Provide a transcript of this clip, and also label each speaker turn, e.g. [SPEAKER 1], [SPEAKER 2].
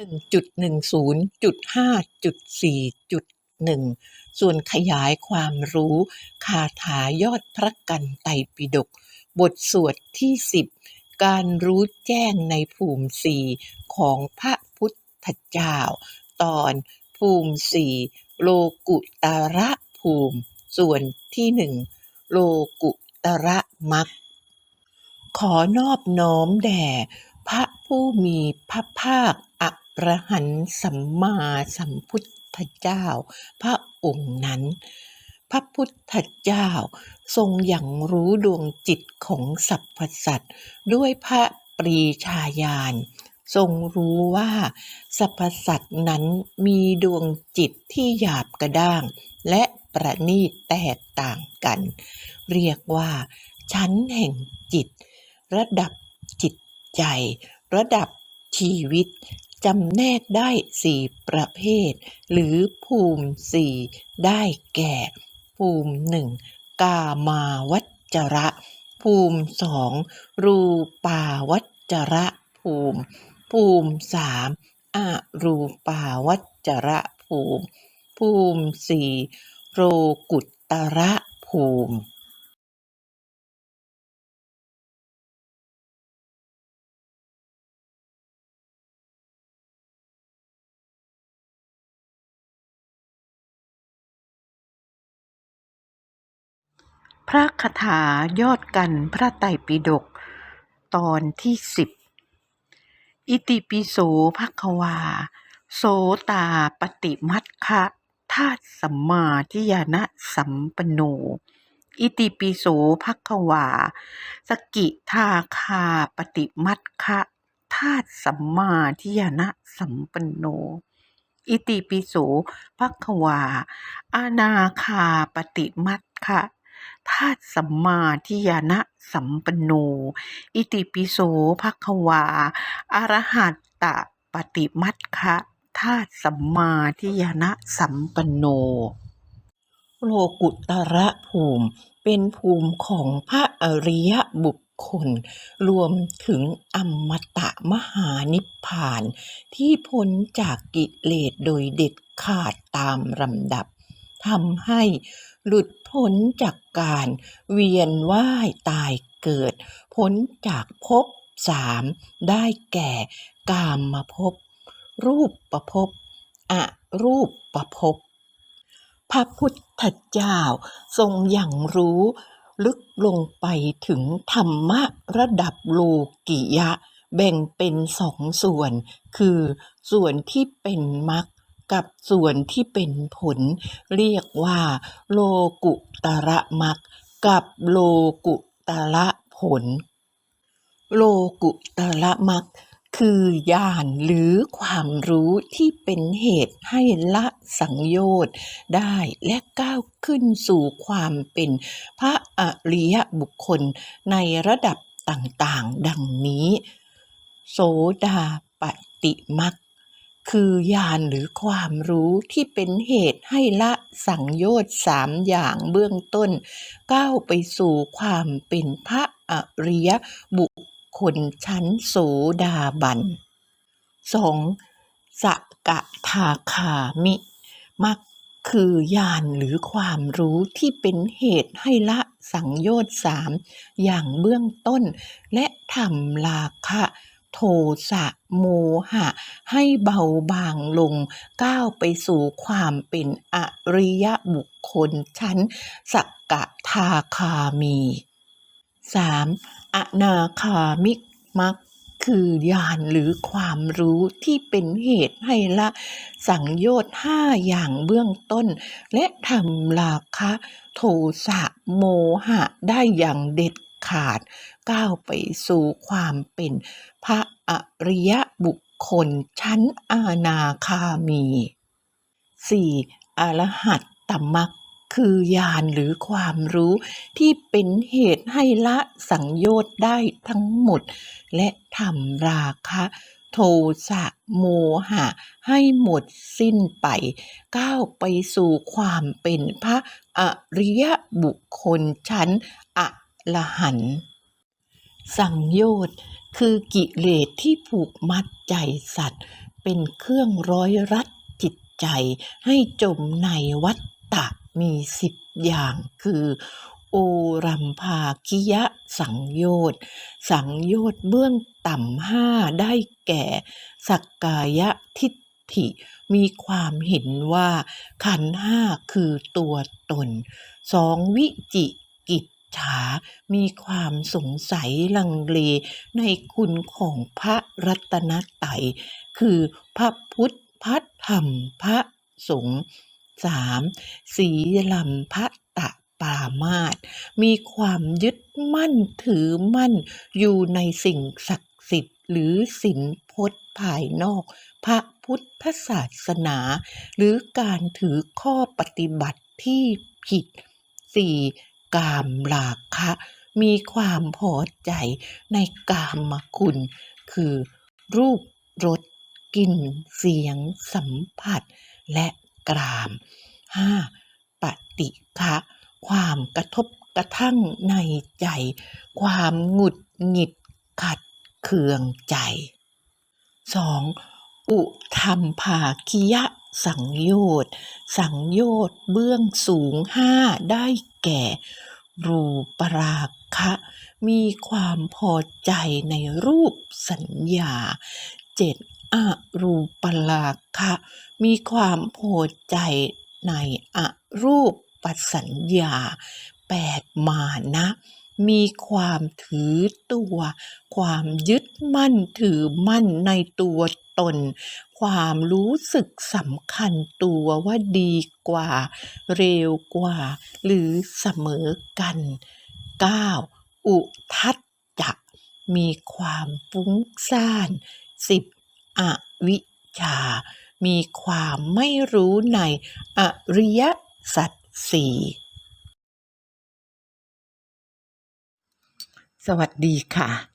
[SPEAKER 1] 1.10.5.4.1 ส่วนขยายความรู้ คาถายอดพระกันไตรปิฎกบทสวดที่สิบการรู้แจ้งในภูมิสี่ของพระพุทธเจ้า ตอนภูมิสี่โลกุตระภูมิ ส่วนที่หนึ่งโลกุตระมักขอนอบน้อมแด่พระ ผู้มีพระภาคอรหันสัมมาสัมพุทธเจ้า พระองค์นั้น พระพุทธเจ้า ทรงอย่างรู้ดวงจิตของสรรพสัตว์ด้วยพระปรีชาญาณทรงรู้ว่าสรรพสัตว์นั้นมีดวงจิตที่หยาบกระด้าง และประณีตแตกต่างกัน เรียกว่า ชั้นแห่งจิต ระดับจิตใจ ระดับชีวิตจำแนกได้สี่ประเภท หรือภูมิสี่ได้แก่ ภูมิหนึ่งกามาวัจจระ ภูมิสองรูปาวัจจระภูมิ ภูมิสามอรูปาวัจจระภูมิ ภูมิสี่โรกุตตระภูมิ พระคาถายอดกันพระไตรปิฎกตอนที่สิบอิติปิโสภควา โสตาปฏิมัคคะธาตุสัมมาทิยานะสัมปโน อิติปิโสภควา สกิทาคาปฏิมัคคะธาตุสัมมาทิยานะสัมปโน อิติปิโสภควา อานาคาปฏิมัคคะ ธาตุสัมมาทิยานะสัมปโน อิติปิโสภควาอรหัตตปฏิมัคคะธาตุสัมมาทิยานะสัมปโน โลกุตระภูมิเป็นภูมิของพระอริยบุคคล รวมถึงอมตะมหานิพพาน ที่พ้นจากกิเลสโดยเด็ดขาดตามลำดับ ทำให้หลุดพ้นจากการเวียนว่ายตายเกิด พ้นจากภพสามได้แก่กามมาภพรูปประภพอรูปประภพพระพุทธเจ้าทรงอย่างรู้ลึกลงไปถึงธรรมะระดับโลกิยะ แบ่งเป็นสองส่วน คือส่วนที่เป็นมรรค กับส่วนที่เป็นผล เรียกว่า โลกุตระมรรคกับโลกุตระผล โลกุตระมรรคคือญาณหรือความรู้ที่เป็นเหตุให้ละสังโยชน์ได้และก้าวขึ้นสู่ความเป็นพระอริยบุคคลในระดับต่างๆ ดังนี้ โสดาปฏิมัก คือญาณหรือความรู้ที่เป็นเหตุให้ละสังโยชน์สามอย่างเบื้องต้น ก้าวไปสู่ความเป็นพระอริยบุคคลชั้นโสดาบันสองสกทาคามิมักคือญาณหรือความรู้ที่เป็นเหตุให้ละสังโยชน์สามอย่างเบื้องต้น และทำราคะ โทสะโมหะ ให้เบาบางลง ก้าวไปสู่ความเป็นอริยบุคคลชั้นสกทาคามี 3. อนาคามิกมักคือญาณหรือความรู้ที่เป็นเหตุให้ละ สังโยชน์ห้าอย่างเบื้องต้น และทำราคะ โทสะโมหะได้อย่างเด็ดขาด ก้าวไปสู่ความเป็นพระอริยบุคคลชั้นอานาคามี 4. อรหัตตมักคือญาณหรือความรู้ที่เป็นเหตุให้ละสังโยชน์ได้ทั้งหมด และทำราคะ โทสะโมหะ ให้หมดสิ้นไป ก้าวไปสู่ความเป็นพระอริยบุคคลชั้นอรหันต์ สังโยชน์คือกิเลสที่ผูกมัดใจสัตว์ เป็นเครื่องร้อยรัดจิตใจ ให้จมในวัฏฏะมีสิบอย่างคือ โอรัมภาคิยะสังโยชน์สังโยชน์เบื้องต่ำห้าได้แก่ สักกายทิฏฐิ มีความเห็นว่าขันห้าคือตัวตนสองวิจิ ฉา มีความสงสัยลังเลในคุณของพระรัตนตรัยคือพระพุทธพระธรรมพระสงฆ์สามสีลัมพะตะปามาสมีความยึดมั่นถือมั่นอยู่ในสิ่งศักดิ์สิทธิ์หรือสินพจน์ภายนอก พระพุทธศาสนา หรือการถือข้อปฏิบัติที่ผิดสี่ กามราคะ มีความพอใจในกามคุณ คือ รูปรสกลิ่นเสียง สัมผัส และกรามห้าปฏิฆะความกระทบกระทั่งในใจ ความหงุดหงิดขัดเคืองใจสองอุทัมภาคิยะ สังโยชน์สังโยชน์เบื้องสูงห้าได้แก่ รูปราคะ มีความพอใจในรูปสัญญาเจ็ดอรูปราคะ มีความพอใจในอรูปปัสัญญาแปดมานะ มีความถือตัว ความยึดมั่นถือมั่นในตัวตน ความรู้สึกสำคัญตัวว่าดีกว่า เร็วกว่า หรือเสมอกัน 9. อุทัจจะมีความฟุ้งซ่าน 10. อวิชชา มีความไม่รู้ในอริยสัจสี่ สวัสดีค่ะ